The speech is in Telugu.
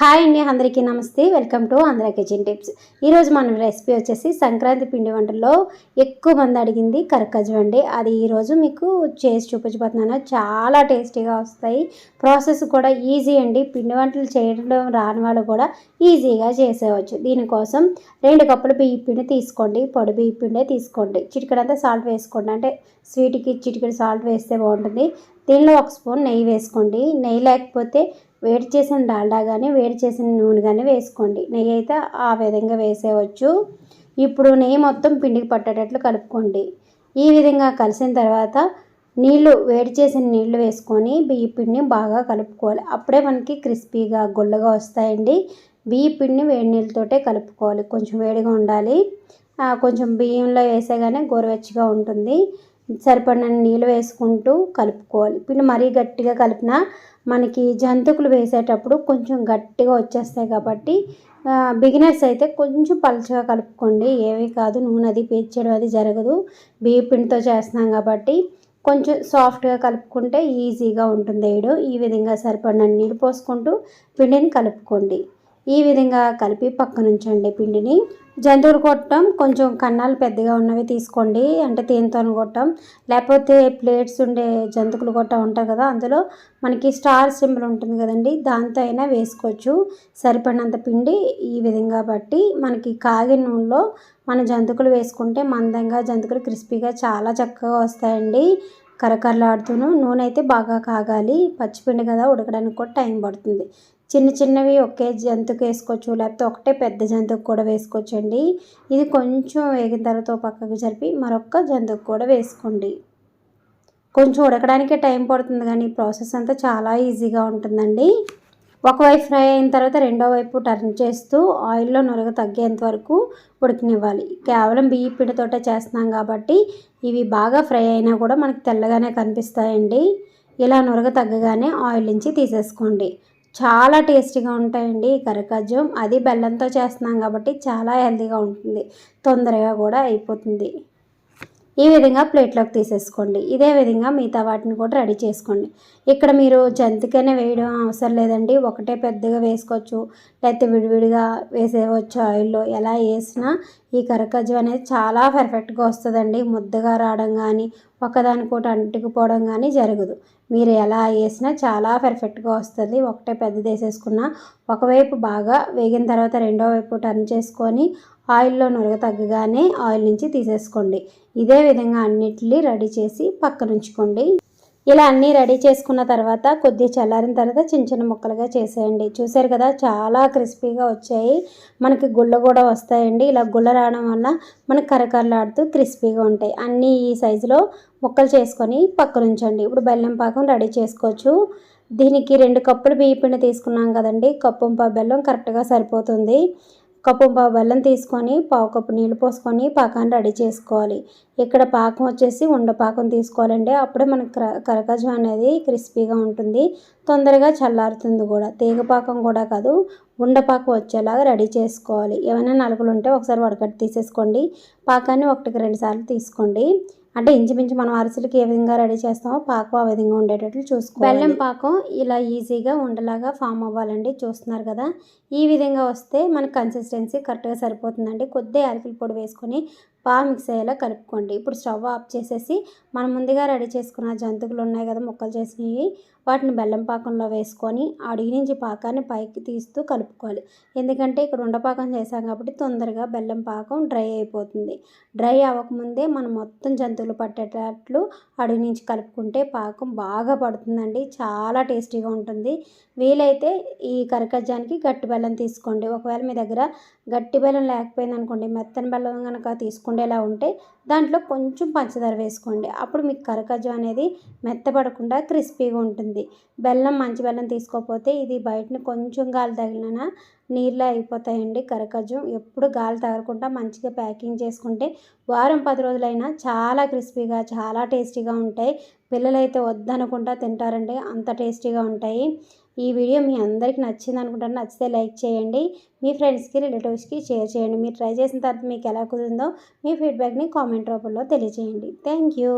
హాయ్ అండి అందరికీ నమస్తే. Welcome to Andhra kitchen tips. ఈరోజు మనం రెసిపీ వచ్చేసి సంక్రాంతి పిండి వంటల్లో ఎక్కువ మంది అడిగింది కరకజం అండి అది ఈరోజు మీకు చేసి చూపించబోతున్నాను. చాలా టేస్టీగా వస్తాయి. ప్రాసెస్ కూడా ఈజీ అండి. పిండి వంటలు చేయడం రాని వాళ్ళు కూడా ఈజీగా చేసేవచ్చు దీనికోసం రెండు కప్పులు బియ్య పిండి తీసుకోండి. పొడి బియ్య పిండే తీసుకోండి. చిటికడంతా సాల్ట్ వేసుకోండి. అంటే స్వీట్కి చిటికడి సాల్ట్ వేస్తే బాగుంటుంది. దీనిలో ఒక స్పూన్ నెయ్యి వేసుకోండి. నెయ్యి లేకపోతే వేడి చేసిన డాల్డా కానీ వేడి చేసిన నూనె కానీ వేసుకోండి. నెయ్యి అయితే ఆ విధంగా వేసేయవచ్చు ఇప్పుడు నెయ్యి మొత్తం పిండికి పట్టేటట్లు కలుపుకోండి. ఈ విధంగా కలిసిన తర్వాత నీళ్ళు వేడి చేసిన నీళ్ళు వేసుకొని బియ్య పిండిని బాగా కలుపుకోవాలి. అప్పుడే మనకి క్రిస్పీగా గుల్లగా వస్తాయండి. బియ్య పిండిని వేడి నీళ్ళతోటే కలుపుకోవాలి. కొంచెం వేడిగా ఉండాలి. కొంచెం బియ్యంలో వేసేగానే గోరువెచ్చగా ఉంటుంది. సరిపడిన నీళ్ళు వేసుకుంటూ కలుపుకోవాలి. పిండి మరీ గట్టిగా కలిపినా మనకి జంతుకులు వేసేటప్పుడు కొంచెం గట్టిగా వచ్చేస్తాయి కాబట్టి బిగినర్స్ అయితే కొంచెం పలుచగా కలుపుకోండి. ఏమీ కాదు నూనె అది పీల్చడం అది జరగదు. బియ్య పిండితో చేస్తున్నాం కాబట్టి కొంచెం సాఫ్ట్గా కలుపుకుంటే ఈజీగా ఉంటుంది. వేయడం ఈ విధంగా సరిపడిన నీళ్ళు పోసుకుంటూ పిండిని కలుపుకోండి. ఈ విధంగా కలిపి పక్కనుంచండి పిండిని. జంతువులు కొట్టడం కొంచెం కన్నాలు పెద్దగా ఉన్నవి తీసుకోండి. అంటే తేనెతో కొట్టడం. లేకపోతే ప్లేట్స్ ఉండే జంతువులు కొట్ట ఉంటాయి కదా అందులో మనకి స్టార్ సింబల్ ఉంటుంది కదండి దాంతో అయినా వేసుకోవచ్చు. సరిపడినంత పిండి ఈ విధంగా బట్టి మనకి కాగిన నూనెలో మన జంతుకులు వేసుకుంటే మందంగా జంతుకులు క్రిస్పీగా చాలా చక్కగా వస్తాయండి. కరకరలాడుతూను నూనె అయితే బాగా కాగాలి. పచ్చిపిండి కదా ఉడకడానికి కూడా టైం పడుతుంది. చిన్న చిన్నవి ఒకే జంతుకు వేసుకోవచ్చు లేకపోతే ఒకటే పెద్ద జంతుకు కూడా వేసుకోవచ్చు అండి ఇది కొంచెం వేగిన తర్వాత పక్కకు జరిపి మరొక జంతుకు కూడా వేసుకోండి. కొంచెం ఉడకడానికే టైం పడుతుంది కానీ ప్రాసెస్ అంతా చాలా ఈజీగా ఉంటుందండి. ఒకవైపు ఫ్రై అయిన తర్వాత రెండో వైపు టర్న్ చేస్తూ ఆయిల్లో నొరగ తగ్గేంత వరకు ఉడికినివ్వాలి. కేవలం బియ్య పిండితోటే చేస్తున్నాం కాబట్టి ఇవి బాగా ఫ్రై అయినా కూడా మనకు తెల్లగానే కనిపిస్తాయండి. ఇలా నురగ తగ్గగానే ఆయిల్ నుంచి తీసేసుకోండి. చాలా టేస్టీగా ఉంటాయండి ఈ కరకజ్జం అది బెల్లంతో చేస్తున్నాం కాబట్టి చాలా హెల్తీగా ఉంటుంది. తొందరగా కూడా అయిపోతుంది. ఈ విధంగా ప్లేట్లోకి తీసేసుకోండి. ఇదే విధంగా మిగతా వాటిని కూడా రెడీ చేసుకోండి. ఇక్కడ మీరు జంతికనే వేయడం అవసరం లేదండి. ఒకటే పెద్దగా వేసుకోవచ్చు. లేకపోతే విడివిడిగా వేసేయవచ్చు ఆయిల్లో ఎలా వేసినా ఈ కరకజ్జు అనేది చాలా పర్ఫెక్ట్గా వస్తుందండి. ముద్దగా రావడం కానీ ఒకదానికోటి అంటుకుపోవడం కానీ జరగదు. మీరు ఎలా వేసినా చాలా పర్ఫెక్ట్గా వస్తుంది. ఒకటే పెద్దది వేసేసుకున్న ఒకవైపు బాగా వేగిన తర్వాత రెండో వైపు టర్న్ చేసుకొని ఆయిల్లో నురగ తగ్గగానే ఆయిల్ నుంచి తీసేసుకోండి. ఇదే విధంగా అన్నిటిని రెడీ చేసి పక్కనుంచుకోండి. ఇలా అన్నీ రెడీ చేసుకున్న తర్వాత కొద్దిగా చల్లారిన తర్వాత చిన్న చిన్న ముక్కలుగా చేసేయండి. చూసారు కదా చాలా క్రిస్పీగా వచ్చాయి. మనకి గుళ్ళ కూడా వస్తాయండి. ఇలా గుళ్ళ రావడం వల్ల మనకు కరకరలాడుతూ క్రిస్పీగా ఉంటాయి. అన్నీ ఈ సైజులో ముక్కలు చేసుకొని పక్కనుంచండి. ఇప్పుడు బెల్లం పాకం రెడీ చేసుకోవచ్చు. దీనికి రెండు కప్పులు బియ్య పిండి తీసుకున్నాం కదండి. కప్పు బెల్లం కరెక్ట్గా సరిపోతుంది. కప్పు బెల్లం తీసుకొని పావు కప్పు నీళ్ళు పోసుకొని పాకాన్ని రెడీ చేసుకోవాలి. ఇక్కడ పాకం వచ్చేసి ఉండపాకం తీసుకోవాలండి. అప్పుడే మనకి కరకజం అనేది క్రిస్పీగా ఉంటుంది. తొందరగా చల్లారుతుంది కూడా. తీగ పాకం కూడా కాదు ఉండపాకం వచ్చేలాగా రెడీ చేసుకోవాలి. ఏమైనా నలుగులు ఉంటే ఒకసారి వడకట్టు తీసేసుకోండి. పాకాన్ని ఒకటికి రెండు సార్లు తీసుకోండి. అంటే ఇంచుమించు మనం అరిసెలకి ఏ విధంగా రెడీ చేస్తామో పాకం ఆ విధంగా ఉండేటట్లు చూసుకోవాలి. బెల్లం పాకం ఇలా ఈజీగా ఉండలాగా ఫామ్ అవ్వాలండి చూస్తున్నారు కదా. ఈ విధంగా వస్తే మనకు కన్సిస్టెన్సీ కరెక్ట్గా సరిపోతుందండి. కొద్దిగా అరికల పొడి వేసుకొని బాగా మిక్స్ అయ్యేలా కలుపుకోండి. ఇప్పుడు స్టవ్ ఆఫ్ చేసేసి మనం ముందుగా రెడీ చేసుకున్న జంతువులు ఉన్నాయి కదా ముక్కలు చేసినవి వాటిని బెల్లం పాకంలో వేసుకొని అడిగి నుంచి పాకాన్ని పైకి తీస్తూ కలుపుకోవాలి. ఎందుకంటే ఇక్కడ ఉండపాకం చేసాం కాబట్టి తొందరగా బెల్లం పాకం డ్రై అయిపోతుంది. డ్రై అవ్వకముందే మనం మొత్తం జంతువులు పట్టేటట్లు అడుగు నుంచి కలుపుకుంటే పాకం బాగా పడుతుందండి. చాలా టేస్టీగా ఉంటుంది. వీలైతే ఈ కరకజ్జానికి గట్టి బెల్లం తీసుకోండి. ఒకవేళ మీ దగ్గర గట్టి బెల్లం లేకపోయింది అనుకోండి మెత్తని బెల్లం కనుక తీసుకుండేలా ఉంటే దాంట్లో కొంచెం పంచదార వేసుకోండి. అప్పుడు మీకు కరకజ్జం అనేది మెత్తపడకుండా క్రిస్పీగా ఉంటుంది. బెల్లం మంచి బెల్లం తీసుకోకపోతే ఇది బయటను కొంచెం గాలి తగిలిన నీళ్ళు అయిపోతాయండి కరకజ్జం ఎప్పుడు గాలి తగలకుండా మంచిగా ప్యాకింగ్ చేసుకుంటే వారం పది రోజులైనా చాలా క్రిస్పీగా చాలా టేస్టీగా ఉంటాయి. పిల్లలైతే వద్దనుకుంటా తింటారండి. అంత టేస్టీగా ఉంటాయి. ఈ వీడియో మీ అందరికీ నచ్చింది అనుకుంటాను నచ్చితే లైక్ చేయండి. మీ ఫ్రెండ్స్కి రిలేటివ్స్కి షేర్ చేయండి. మీరు ట్రై చేసిన తర్వాత మీకు ఎలా కుదిరిందో మీ ఫీడ్బ్యాక్ని కామెంట్ రూపంలో తెలియజేయండి. Thank you.